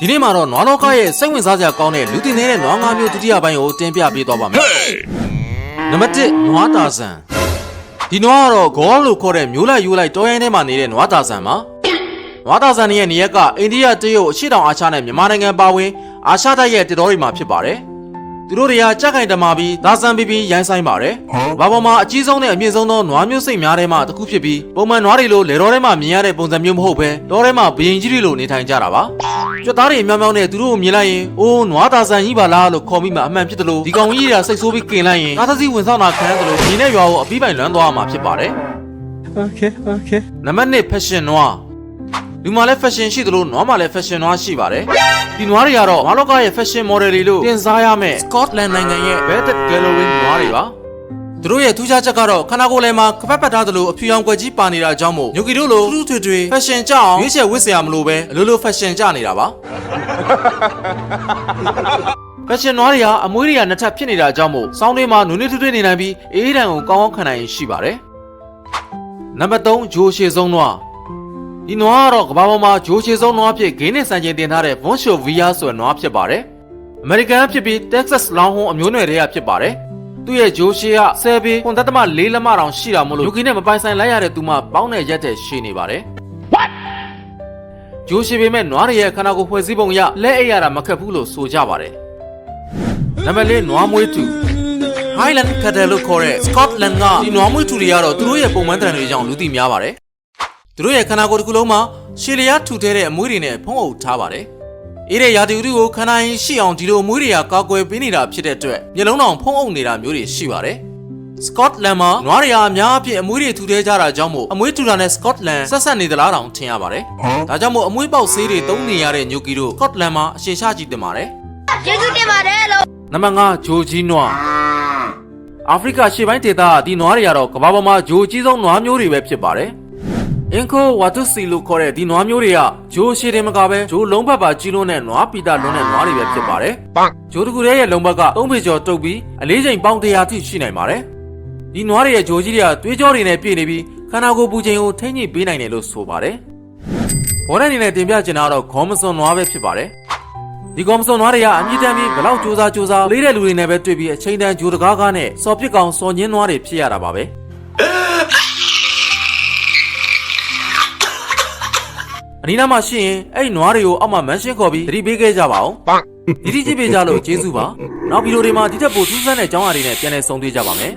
ဒီနေ့မှာတော့နွားလောကရဲ့စိတ်ဝင်စားစရာကောင်းတဲ့လူတင်နေတဲ့နွားငါးမျိုးဒုတိယပိုင်းကိုတင်ပြပေးသွားပါမယ်နံပါတ်1နွားတာဆန်ဒီနွားကတော့ဂေါလို့ခေါ်တဲ့မျိုးလိုက်ယူလိုက်တောရိုင်းထဲမှာနေတဲ့နွားတာဆန်ပါနွားတာဆန်ရဲ့နေရက်ကအိန္ဒိယတရုတ်အရှေ့တောင်အာရှနဲ့မြန်မာနိုင်ငံပါဝင်အာရှတိုက်ရဲ့တတော်တွေမှာဖြစ်ပါတယ်သူတို့တွေကကြက်ကင်တမာပြီးဒါဆန်ပြီးပြီးရိုင်းဆိုင်ပါတယ်။ဘာပေါ်မှာအကြီးဆုံးနဲ့အမြင့်ဆုံးသောနွားမျိုးစိတ်များထဲမှာတစ်ခုဖြစ်ပြီးပုံမှန်နွားတွေလိုလေတော်ထဲမှာမြင်ရတဲ့ပုံစံမျိုးမဟုတ်ဘဲတောထဲမှာဘရင်ကြီးတွေလိုနေထိုင်ကြတာပါ။ ကြွက်သားတွေမြောင်မြောင်နဲ့သူတို့ကိုမြင်လိုက်ရင်အိုးနွားသားဆန်ကြီးပါလားလို့ခေါ်မိမှအမှန်ဖြစ်တယ်လို့ဒီကောင်ကြီးတွေကစိတ်ဆိုးပြီးกินလိုက်ရင်ကားသစီဝင်ဆောင်တာခံရတယ်လို့ညီနဲ့ရွာကိုအပြီးပိုင်လွမ်းသွားမှာဖြစ်ပါတယ်။ Okay, okay. နံပါတ်1 fashion နွားလူမှာလည်း fashion ရှိသလိုနွားမှာလည်း fashion နွားရှိပါတယ်ဒီနွားတွေကတော့မာလောကရဲ့ fashion model တွေလို့တင်စားရမယ့် Scotland နိုင်ငံရဲ့ Velvet Gallery နွားတွေပါ သူတို့ရဲ့ထူးခြားချက်ကတော့ခန္ဓာကိုယ်လည်းမှာခပတ်ပတ်ထားသလိုအဖြူရောင်ကွက်ကြီးပါနေတာကြောင့်မို့ညိုကီတို့လိုထူးထူးထွေထွေ fashion ကြအောင်ရွေးချယ်ဝတ်စရာမလိုပဲအလိုလို fashion ကြနေတာပါ fashion နွားတွေကအမွေးတွေကနှစ်ထပ်ဖြစ်နေတာကြောင့်မို့စောင်းတွေမှာနုနွေးထွေးထွေးနေနိုင်ပြီးအေးဒဏ်ကိုကောင်းကောင်းခံနိုင်ရှိပါတယ်နံပါတ်3ဂျိုရှေဆုံးနွားဒီနွားကတော့ကမ္ဘာပေါ်မှာဂျိုးချေဆုံးနွားဖြစ်ဂိမ်းနဲ့စံချိန်တင်ထားတဲ့ Von Shovia ဆိုတဲ့နွားဖြစ်ပါတယ်။ American ဖြစ်ပြီး Texas Longhorn အမျိုးနွယ်တွေကဖြစ်ပါတယ်။ သူ့ရဲ့ဂျိုးရှေက10ပေ9.4လက်မတောင်ရှိတာမို့လို့ယူကီနဲ့မပိုင်ဆိုင်လိုက်ရတဲ့သူမှပေါင်းတဲ့ရက်တဲ့ရှည်နေပါတယ်။ What? ဂျိုးရှေပေမဲ့နွားတွေရဲ့ခန္ဓာကိုယ်ဖွဲ့စည်းပုံအရလက်အိပ်ရတာမခက်ဘူးလို့ဆိုကြပါတယ်။နံပါတ်၄နွားမွေးတူ Highland Cattle လို့ခေါ်တဲ့ Scotland ကဒီနွားမွေးတူတွေကတော့သူတို့ရဲ့ပုံမှန်တန်တွေကြောင့်လူသိများပါတယ်။သူတို့ရဲ့ခန္ဓာကိုယ်တစ်ခုလုံးမှာရှည်လျားထူထဲတဲ့အမွှေးတွေနဲ့ဖုံးအုပ်ထားပါတယ်။ အေးတဲ့ရာသီဥတုကိုခန္ဓာရင်ရှိအောင်ဒီလိုအမွှေးတွေကကာကွယ်ပေးနေတာဖြစ်တဲ့အတွက်မျက်လုံးတောင်ဖုံးအုပ်နေတာမျိုးတွေရှိပါတယ်။ Scotland မှာနွားတွေဟာအများအပြားအမွှေးတွေထူထဲကြတာကြောင့်မို့အမွှေးထူတာနဲ့ Scotland ဆက်ဆက်နေသလားတောင်ထင်ရပါတယ်။ဒါကြောင့်မို့အမွှေးပေါက်ဆေးတွေသုံးနေရတဲ့ညိုကီတို့ Scotland မှာအရှင်ရှာကြည့်တင်ပါတယ်ကျေးဇူးတင်ပါတယ်လို့။နံပါတ်5ဂျိုဂျီနွားအာဖရိကရှေ့ပိုင်းဒေသကဒီနွားတွေကတော့ကမ္ဘာပေါ်မှာဂျိုအကြီးဆုံးနွားမျိုးတွေပဲဖြစ်ပါတယ်။ အင်ကိုဝါတုစီလို့ခေါ်တဲ့ဒီနွားမျိုးတွေကဂျိုးရှည်တယ်မကပဲဂျိုးလုံးဘက်ပါကြီးလုံးနဲ့နွားပီတာလုံးနဲ့နွားတွေပဲဖြစ်ပါတယ်။ဂျိုးတကူတည်းရဲ့လုံးဘက်က၃ပေကျော်တုပ်ပြီးအလေးချိန်ပေါင်း100ထိရှိနိုင်ပါတယ်။ဒီနွားတွေရဲ့ဂျိုးကြီးတွေကသွေးကြောတွေနဲ့ပြည့်နေပြီးခန္ဓာကိုယ်ပူချိန်ကိုထိန်းညှိပေးနိုင်တယ်လို့ဆိုပါတယ်။ဘောနဲ့အနေနဲ့တင်ပြချင်တာကတော့ဂေါမစွန်နွားပဲဖြစ်ပါတယ်။ဒီဂေါမစွန်နွားတွေကအမြင့်တမ်းပြီးဘလောက်စူးစမ်းစူးစမ်းလေးတဲ့လူတွေနဲ့ပဲတွေ့ပြီးအချိန်တန်ဂျိုးတကားကားနဲ့စော်ပစ်ကောင်စော်ညင်းနွားတွေဖြစ်ရတာပါပဲ။ အနီးနားမှာရှိရင်အဲ့ဒီနွားတွေကိုအောက်မှာမန်းရှင်းခေါ်ပြီးသတိပေးခဲ့ကြပါအောင်ဒီတိကြည့်ပေးကြလို့ကျေးဇူးပါနောက်ဗီဒီယိုတွေမှာဒီထက်ပိုထူးဆန်းတဲ့အကြောင်းအရာတွေနဲ့ပြန်လည်ဆုံတွေ့ကြပါမယ်